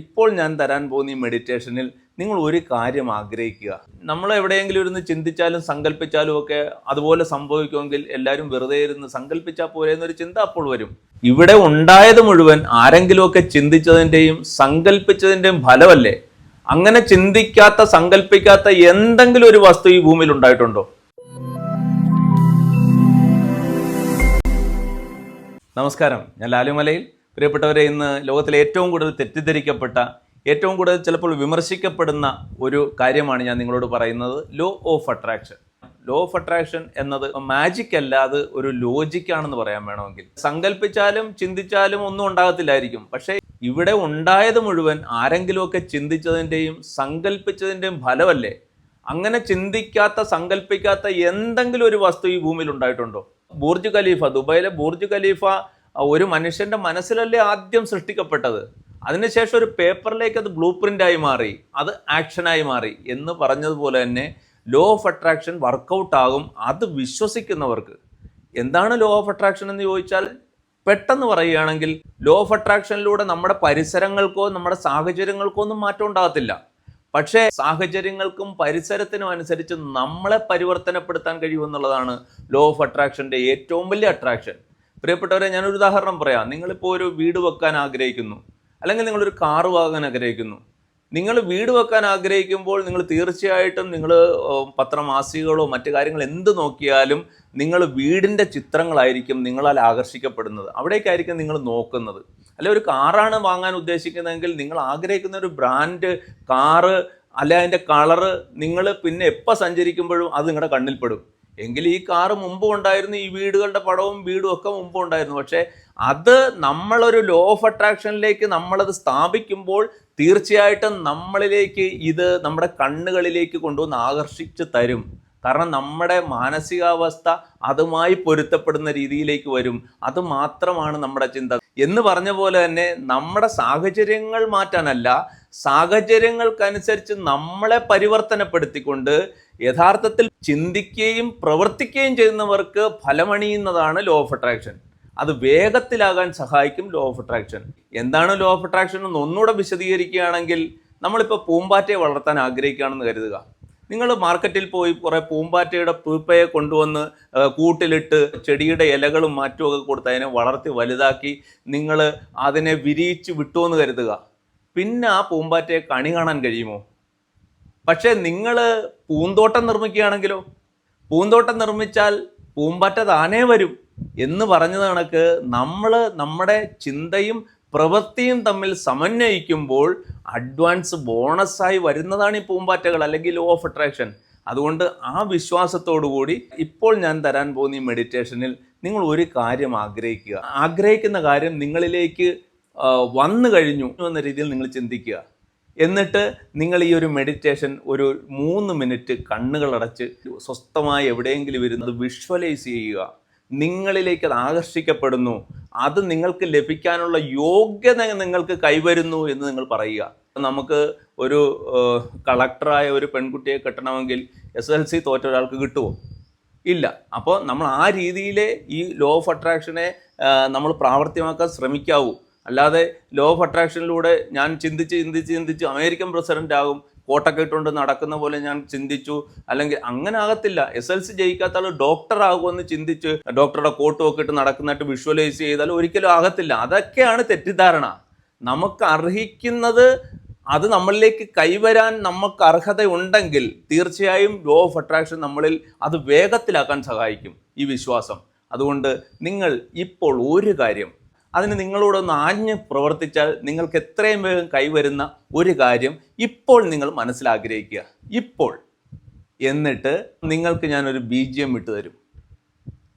ഇപ്പോൾ ഞാൻ തരാൻ പോകുന്ന ഈ മെഡിറ്റേഷനിൽ നിങ്ങൾ ഒരു കാര്യം ആഗ്രഹിക്കുക. നമ്മൾ എവിടെയെങ്കിലും ഇരുന്ന് ചിന്തിച്ചാലും സങ്കല്പിച്ചാലും ഒക്കെ അതുപോലെ സംഭവിക്കുമെങ്കിൽ എല്ലാവരും വെറുതെ ഇരുന്ന് സങ്കല്പിച്ചാൽ പോലെ എന്നൊരു ചിന്ത അപ്പോൾ വരും. ഇവിടെ ഉണ്ടായത് മുഴുവൻ ആരെങ്കിലുമൊക്കെ ചിന്തിച്ചതിന്റെയും സങ്കല്പിച്ചതിന്റെയും ഫലമല്ലേ? അങ്ങനെ ചിന്തിക്കാത്ത സങ്കല്പിക്കാത്ത എന്തെങ്കിലും ഒരു വസ്തു ഈ ഭൂമിയിൽ ഉണ്ടായിട്ടുണ്ടോ? നമസ്കാരം. ഞാൻ ലാലുമലയിൽ പ്രിയപ്പെട്ടവരെ ഇന്ന് ലോകത്തിലെ ഏറ്റവും കൂടുതൽ തെറ്റിദ്ധരിക്കപ്പെട്ട ഏറ്റവും കൂടുതൽ ചിലപ്പോൾ വിമർശിക്കപ്പെടുന്ന ഒരു കാര്യമാണ് ഞാൻ നിങ്ങളോട് പറയുന്നത്. Law of attraction law of attraction എന്നത് മാജിക് അല്ലാതെ ഒരു ലോജിക്കാണെന്ന് പറയാൻ വേണമെങ്കിൽ. സങ്കല്പിച്ചാലും ചിന്തിച്ചാലും ഒന്നും ഉണ്ടാകത്തില്ലായിരിക്കും. പക്ഷേ ഇവിടെ ഉണ്ടായത് മുഴുവൻ ആരെങ്കിലുമൊക്കെ ചിന്തിച്ചതിന്റെയും സങ്കല്പിച്ചതിന്റെയും ഫലമല്ലേ? അങ്ങനെ ചിന്തിക്കാത്ത സങ്കല്പിക്കാത്ത എന്തെങ്കിലും ഒരു വസ്തു ഈ ഭൂമിയിൽ ഉണ്ടായിട്ടുണ്ടോ? ബൂർജ് ഖലീഫ ദുബായിലെ ബൂർജ് ഖലീഫ ഒരു മനുഷ്യന്റെ മനസ്സിലല്ലേ ആദ്യം സൃഷ്ടിക്കപ്പെട്ടത്? അതിനുശേഷം ഒരു പേപ്പറിലേക്ക് അത് ബ്ലൂ പ്രിന്റായി മാറി അത് ആക്ഷനായി മാറി എന്ന് പറഞ്ഞതുപോലെ തന്നെ ലോ ഓഫ് അട്രാക്ഷൻ വർക്കൗട്ട് ആകും അത് വിശ്വസിക്കുന്നവർക്ക്. എന്താണ് ലോ ഓഫ് അട്രാക്ഷൻ എന്ന് ചോദിച്ചാൽ പെട്ടെന്ന് പറയുകയാണെങ്കിൽ ലോ ഓഫ് അട്രാക്ഷനിലൂടെ നമ്മുടെ പരിസരങ്ങൾക്കോ നമ്മുടെ സാഹചര്യങ്ങൾക്കോ ഒന്നും മാറ്റം ഉണ്ടാകത്തില്ല. പക്ഷേ സാഹചര്യങ്ങൾക്കും പരിസരത്തിനും അനുസരിച്ച് നമ്മളെ പരിവർത്തനപ്പെടുത്താൻ കഴിയുമെന്നുള്ളതാണ് ലോ ഓഫ് അട്രാക്ഷന്റെ ഏറ്റവും വലിയ അട്രാക്ഷൻ. പ്രിയപ്പെട്ടവരെ ഞാനൊരു ഉദാഹരണം പറയാം. നിങ്ങളിപ്പോൾ ഒരു വീട് വെക്കാൻ ആഗ്രഹിക്കുന്നു. അല്ലെങ്കിൽ നിങ്ങളൊരു കാറ് വാങ്ങാൻ ആഗ്രഹിക്കുന്നു. നിങ്ങൾ വീട് വെക്കാൻ ആഗ്രഹിക്കുമ്പോൾ നിങ്ങൾ തീർച്ചയായിട്ടും നിങ്ങൾ പത്രമാസികകളോ മറ്റു കാര്യങ്ങൾ എന്ത് നോക്കിയാലും നിങ്ങൾ വീടിന്റെ ചിത്രങ്ങളായിരിക്കും നിങ്ങളാൽ ആകർഷിക്കപ്പെടുന്നത്. അവിടേക്കായിരിക്കും നിങ്ങൾ നോക്കുന്നത്. അല്ലെ ഒരു കാറാണ് വാങ്ങാൻ ഉദ്ദേശിക്കുന്നതെങ്കിൽ നിങ്ങൾ ആഗ്രഹിക്കുന്ന ഒരു ബ്രാൻഡ് കാറ് അല്ലെ അതിന്റെ കളറ് നിങ്ങൾ പിന്നെ എപ്പോൾ സഞ്ചരിക്കുമ്പോഴും അത് നിങ്ങളുടെ കണ്ണിൽപ്പെടും എങ്കിൽ ഈ കാറ് മുമ്പും ഉണ്ടായിരുന്നു ഈ വീടുകളുടെ പടവും വീടും ഒക്കെ മുമ്പും ഉണ്ടായിരുന്നു. പക്ഷേ അത് നമ്മളൊരു ലോ ഓഫ് അട്രാക്ഷനിലേക്ക് നമ്മളത് സ്ഥാപിക്കുമ്പോൾ തീർച്ചയായിട്ടും നമ്മളിലേക്ക് ഇത് നമ്മുടെ കണ്ണുകളിലേക്ക് കൊണ്ടുവന്ന് ആകർഷിച്ച് തരും. കാരണം നമ്മുടെ മാനസികാവസ്ഥ അതുമായി പൊരുത്തപ്പെടുന്ന രീതിയിലേക്ക് വരും. അത് മാത്രമാണ് നമ്മുടെ ചിന്ത. എന്ന് പറഞ്ഞ പോലെ തന്നെ നമ്മുടെ സാഹചര്യങ്ങൾ മാറ്റാനല്ല സാഹചര്യങ്ങൾക്കനുസരിച്ച് നമ്മളെ പരിവർത്തനപ്പെടുത്തിക്കൊണ്ട് യഥാർത്ഥത്തിൽ ചിന്തിക്കുകയും പ്രവർത്തിക്കുകയും ചെയ്യുന്നവർക്ക് ഫലമണിയുന്നതാണ് ലോ ഓഫ് അട്രാക്ഷൻ അത് വേഗത്തിലാകാൻ സഹായിക്കും ലോ ഓഫ് അട്രാക്ഷൻ എന്താണ് ലോ ഓഫ് അട്രാക്ഷൻ എന്ന് ഒന്നുകൂടെ വിശദീകരിക്കുകയാണെങ്കിൽ നമ്മളിപ്പോൾ പൂമ്പാറ്റയെ വളർത്താൻ ആഗ്രഹിക്കുകയാണെന്ന് കരുതുക. നിങ്ങൾ മാർക്കറ്റിൽ പോയി കുറേ പൂമ്പാറ്റയുടെ പൂപ്പയെ കൊണ്ടുവന്ന് കൂട്ടിലിട്ട് ചെടിയുടെ ഇലകളും മാറ്റുമൊക്കെ കൊടുത്ത് അതിനെ വളർത്തി വലുതാക്കി നിങ്ങൾ അതിനെ വിരിയിച്ച് വിട്ടുവെന്ന് കരുതുക. പിന്നെ ആ പൂമ്പാറ്റയെ കണി കാണാൻ കഴിയുമോ? പക്ഷേ നിങ്ങൾ പൂന്തോട്ടം നിർമ്മിക്കുകയാണെങ്കിലോ? പൂന്തോട്ടം നിർമ്മിച്ചാൽ പൂമ്പാറ്റ താനേ വരും എന്ന് പറഞ്ഞത് കണക്ക് നമ്മൾ നമ്മുടെ ചിന്തയും പ്രവൃത്തിയും തമ്മിൽ സമന്വയിക്കുമ്പോൾ അഡ്വാൻസ് ബോണസായി വരുന്നതാണ് ഈ പൂമ്പാറ്റകൾ അല്ലെങ്കിൽ ലോ ഓഫ് അട്രാക്ഷൻ അതുകൊണ്ട് ആ വിശ്വാസത്തോടു കൂടി ഇപ്പോൾ ഞാൻ തരാൻ പോകുന്ന ഈ മെഡിറ്റേഷനിൽ നിങ്ങൾ ഒരു കാര്യം ആഗ്രഹിക്കുക. ആഗ്രഹിക്കുന്ന കാര്യം നിങ്ങളിലേക്ക് വന്നു കഴിഞ്ഞു എന്ന രീതിയിൽ നിങ്ങൾ ചിന്തിക്കുക. എന്നിട്ട് നിങ്ങൾ ഈ ഒരു മെഡിറ്റേഷൻ ഒരു മൂന്ന് മിനിറ്റ് കണ്ണുകളടച്ച് സ്വസ്ഥമായി എവിടെയെങ്കിലും ഇരുന്നത് വിഷ്വലൈസ് ചെയ്യുക. നിങ്ങളിലേക്ക് അത് ആകർഷിക്കപ്പെടുന്നു. അത് നിങ്ങൾക്ക് ലഭിക്കാനുള്ള യോഗ്യത നിങ്ങൾക്ക് കൈവരുന്നു എന്ന് നിങ്ങൾ പറയുക. നമുക്ക് ഒരു കളക്ടറായ ഒരു പെൺകുട്ടിയെ കെട്ടണമെങ്കിൽ എസ് എൽ സി തോറ്റ ഒരാൾക്ക് കിട്ടുമോ ഇല്ല. അപ്പോൾ നമ്മൾ ആ രീതിയിലെ ഈ ലോ ഓഫ് അട്രാക്ഷനെ നമ്മൾ പ്രാവർത്തികമാക്കാൻ ശ്രമിക്കാവൂ. അല്ലാതെ ലോ ഓഫ് അട്രാക്ഷനിലൂടെ ഞാൻ ചിന്തിച്ച് ചിന്തിച്ച് ചിന്തിച്ച് അമേരിക്കൻ പ്രസിഡന്റ് ആകും കോട്ടൊക്കെ ഇട്ടുകൊണ്ട് നടക്കുന്ന പോലെ ഞാൻ ചിന്തിച്ചു. അല്ലെങ്കിൽ അങ്ങനെ ആകത്തില്ല. എസ് എൽ സി ജയിക്കാത്ത ആൾ ഡോക്ടർ ആകുമെന്ന് ചിന്തിച്ച് ഡോക്ടറുടെ കോട്ട് ഒക്കെ ഇട്ട് നടക്കുന്നതായിട്ട് വിഷ്വലൈസ് ചെയ്താൽ ഒരിക്കലും ആകത്തില്ല. അതൊക്കെയാണ് തെറ്റിദ്ധാരണ. നമുക്ക് അർഹിക്കുന്നത് അത് നമ്മളിലേക്ക് കൈവരാൻ നമുക്ക് അർഹതയുണ്ടെങ്കിൽ തീർച്ചയായും ലോ ഓഫ് അട്രാക്ഷൻ നമ്മളിൽ അത് വേഗത്തിലാക്കാൻ സഹായിക്കും. ഈ വിശ്വാസം. അതുകൊണ്ട് നിങ്ങൾ ഇപ്പോൾ ഒരു കാര്യം അതിന് നിങ്ങളോടൊന്ന് ആഞ്ഞ് പ്രവർത്തിച്ചാൽ നിങ്ങൾക്ക് എത്രയും വേഗം കൈവരുന്ന ഒരു കാര്യം ഇപ്പോൾ നിങ്ങൾ മനസ്സിലാഗ്രഹിക്കുക. ഇപ്പോൾ. എന്നിട്ട് നിങ്ങൾക്ക് ഞാനൊരു ബി ജി എം ഇട്ട് തരും.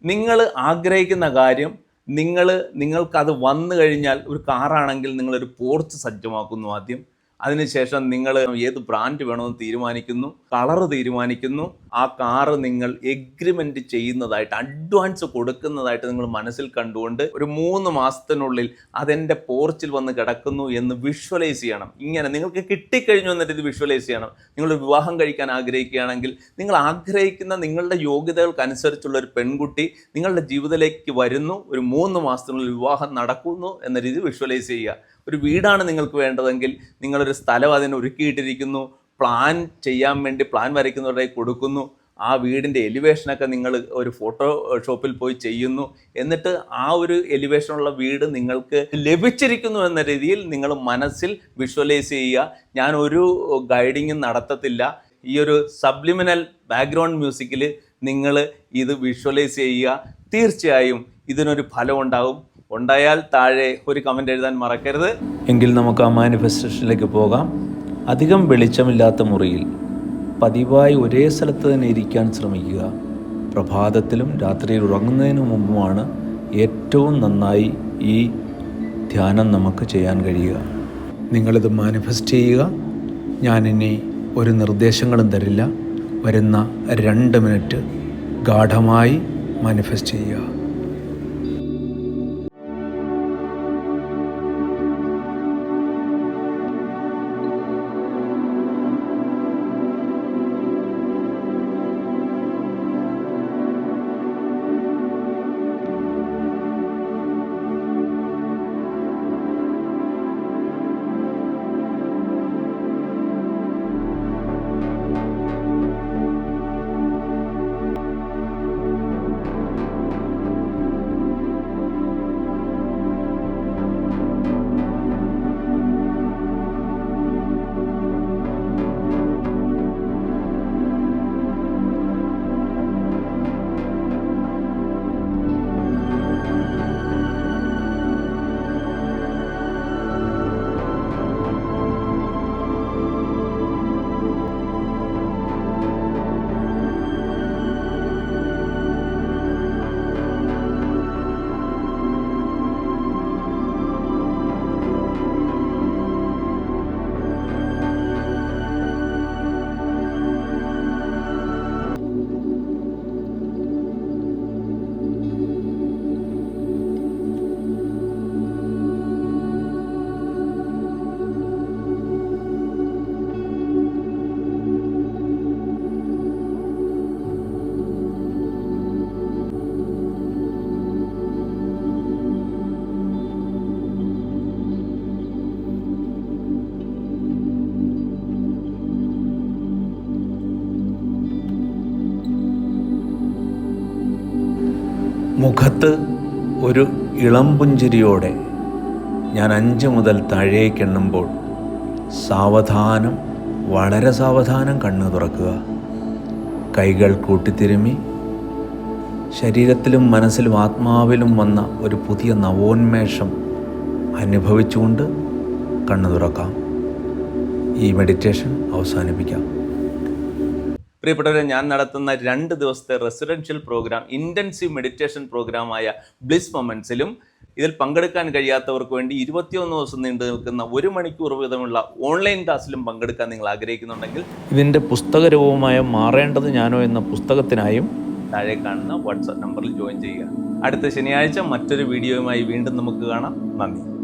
നിങ്ങൾ ആഗ്രഹിക്കുന്ന കാര്യം നിങ്ങൾ നിങ്ങൾക്കത് വന്നു കഴിഞ്ഞാൽ ഒരു കാറാണെങ്കിൽ നിങ്ങളൊരു പോർച്ച് സജ്ജമാക്കുന്നു ആദ്യം. അതിനുശേഷം നിങ്ങൾ ഏത് ബ്രാൻഡ് വേണമെന്ന് തീരുമാനിക്കുന്നു കളർ തീരുമാനിക്കുന്നു. ആ കാറ് നിങ്ങൾ എഗ്രിമെന്റ് ചെയ്യുന്നതായിട്ട് അഡ്വാൻസ് കൊടുക്കുന്നതായിട്ട് നിങ്ങൾ മനസ്സിൽ കണ്ടുകൊണ്ട് ഒരു മൂന്ന് മാസത്തിനുള്ളിൽ അതെന്റെ പോർച്ചിൽ വന്ന് കിടക്കുന്നു എന്ന് വിഷ്വലൈസ് ചെയ്യണം. ഇങ്ങനെ നിങ്ങൾക്ക് കിട്ടിക്കഴിഞ്ഞു എന്നിട്ട് ഇത് വിഷ്വലൈസ് ചെയ്യണം. നിങ്ങൾ വിവാഹം കഴിക്കാൻ ആഗ്രഹിക്കുകയാണെങ്കിൽ നിങ്ങൾ ആഗ്രഹിക്കുന്ന നിങ്ങളുടെ യോഗ്യതകൾക്കനുസരിച്ചുള്ള ഒരു പെൺകുട്ടി നിങ്ങളുടെ ജീവിതത്തിലേക്ക് വരുന്നു ഒരു മൂന്ന് മാസത്തിനുള്ളിൽ വിവാഹം നടക്കുന്നു എന്ന രീതി വിഷ്വലൈസ് ചെയ്യുക. ഒരു വീടാണ് നിങ്ങൾക്ക് വേണ്ടതെങ്കിൽ നിങ്ങളൊരു സ്ഥലം അതിന് ഒരുക്കിയിട്ടിരിക്കുന്നു. പ്ലാൻ ചെയ്യാൻ വേണ്ടി പ്ലാൻ വരയ്ക്കുന്നവരുടെ കൊടുക്കുന്നു. ആ വീടിന്റെ എലിവേഷനൊക്കെ നിങ്ങൾ ഒരു ഫോട്ടോ ഷോപ്പിൽ പോയി ചെയ്യുന്നു. എന്നിട്ട് ആ ഒരു എലിവേഷനുള്ള വീട് നിങ്ങൾക്ക് ലഭിച്ചിരിക്കുന്നു എന്ന രീതിയിൽ നിങ്ങൾ മനസ്സിൽ വിഷ്വലൈസ് ചെയ്യുക. ഞാൻ ഒരു ഗൈഡിങ്ങും നടത്തത്തില്ല. ഈ ഒരു സബ്ലിമിനൽ ബാക്ക്ഗ്രൗണ്ട് മ്യൂസിക്കിൽ നിങ്ങൾ ഇത് വിഷ്വലൈസ് ചെയ്യുക. തീർച്ചയായും ഇതിനൊരു ഫലം ഉണ്ടാവും ഉണ്ടായാൽ താഴെ ഒരു കമന്റ് എഴുതാൻ മറക്കരുത്. എങ്കിൽ നമുക്ക് ആ മാനിഫെസ്റ്റേഷനിലേക്ക് പോകാം. അധികം വെളിച്ചമില്ലാത്ത മുറിയിൽ പതിവായി ഒരേ സ്ഥലത്ത് തന്നെ ഇരിക്കാൻ ശ്രമിക്കുക. പ്രഭാതത്തിലും രാത്രിയിൽ ഉറങ്ങുന്നതിന് മുമ്പുമാണ് ഏറ്റവും നന്നായി ഈ ധ്യാനം നമുക്ക് ചെയ്യാൻ കഴിയുക. നിങ്ങളിത് മാനിഫെസ്റ്റ് ചെയ്യുക. ഞാനിനി ഒരു നിർദ്ദേശങ്ങളും തരില്ല. വരുന്ന രണ്ട് മിനിറ്റ് ഗാഠമായി മാനിഫെസ്റ്റ് ചെയ്യുക. മുഖത്ത് ഒരു ഇളം പുഞ്ചിരിയോടെ ഞാൻ അഞ്ച് മുതൽ താഴേക്ക് എണ്ണുമ്പോൾ സാവധാനം വളരെ സാവധാനം കണ്ണ് തുറക്കുക. കൈകൾ കൂട്ടിത്തിരുമി. ശരീരത്തിലും മനസ്സിലും ആത്മാവിലും വന്ന ഒരു പുതിയ നവോന്മേഷം അനുഭവിച്ചുകൊണ്ട് കണ്ണു തുറക്കാം. ഈ മെഡിറ്റേഷൻ അവസാനിപ്പിക്കാം. പ്രിയപ്പെട്ടവരെ ഞാൻ നടത്തുന്ന രണ്ട് ദിവസത്തെ റെസിഡൻഷ്യൽ പ്രോഗ്രാം ഇന്റൻസീവ് മെഡിറ്റേഷൻ പ്രോഗ്രാമായ ബ്ലിസ് മൊമെൻസിലും ഇതിൽ പങ്കെടുക്കാൻ കഴിയാത്തവർക്ക് വേണ്ടി ഇരുപത്തിയൊന്ന് ദിവസം നീണ്ടു നിൽക്കുന്ന ഒരു മണിക്കൂർ വീതമുള്ള ഓൺലൈൻ ക്ലാസ്സിലും പങ്കെടുക്കാൻ നിങ്ങൾ ആഗ്രഹിക്കുന്നുണ്ടെങ്കിൽ ഇതിന്റെ പുസ്തകരൂപമായ മാറേണ്ടത് ഞാനോ എന്ന പുസ്തകത്തിനായും താഴെ കാണുന്ന വാട്സാപ്പ് നമ്പറിൽ ജോയിൻ ചെയ്യുക. അടുത്ത ശനിയാഴ്ച മറ്റൊരു വീഡിയോയുമായി വീണ്ടും നമുക്ക് കാണാം. നന്ദി.